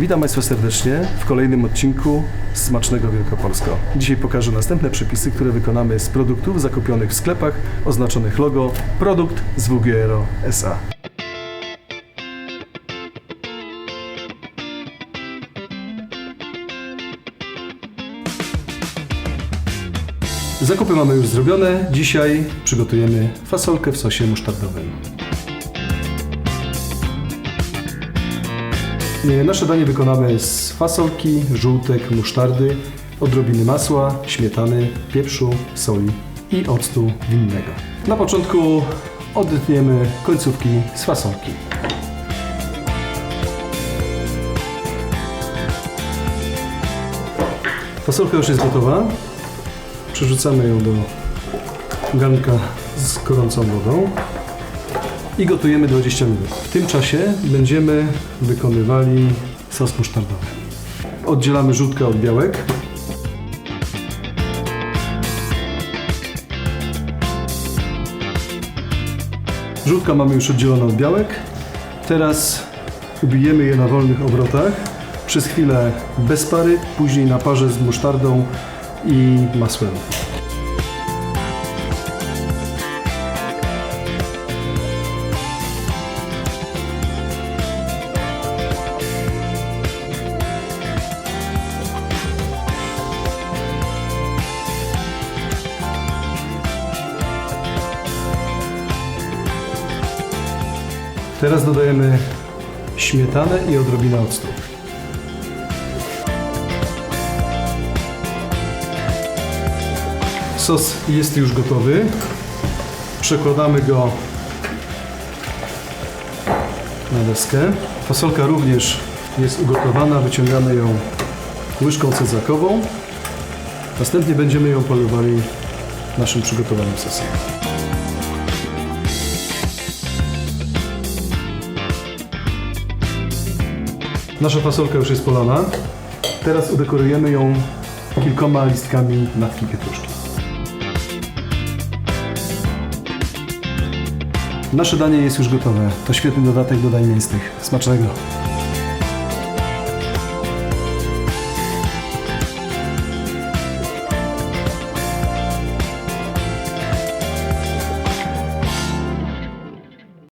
Witam Państwa serdecznie w kolejnym odcinku Smacznego Wielkopolsko. Dzisiaj pokażę następne przepisy, które wykonamy z produktów zakupionych w sklepach oznaczonych logo Produkt z WGRO SA. Zakupy mamy już zrobione. Dzisiaj przygotujemy fasolkę w sosie musztardowym. Nasze danie wykonamy z fasolki, żółtek, musztardy, odrobiny masła, śmietany, pieprzu, soli i octu winnego. Na początku odetniemy końcówki z fasolki. Fasolka już jest gotowa. Przerzucamy ją do garnka z gorącą wodą i gotujemy 20 minut. W tym czasie będziemy wykonywali sos musztardowy. Oddzielamy żółtkę od białek. Żółtka mamy już oddzieloną od białek. Teraz ubijemy je na wolnych obrotach. Przez chwilę bez pary, później na parze z musztardą i masłem. Teraz dodajemy śmietanę i odrobinę octu. Sos jest już gotowy. Przekładamy go na deskę. Fasolka również jest ugotowana. Wyciągamy ją łyżką cedzakową. Następnie będziemy ją polewali naszym przygotowanym sosem. Nasza fasolka już jest polana. Teraz udekorujemy ją kilkoma listkami natki pietruszki. Nasze danie jest już gotowe. To świetny dodatek do dań mięsnych. Smacznego!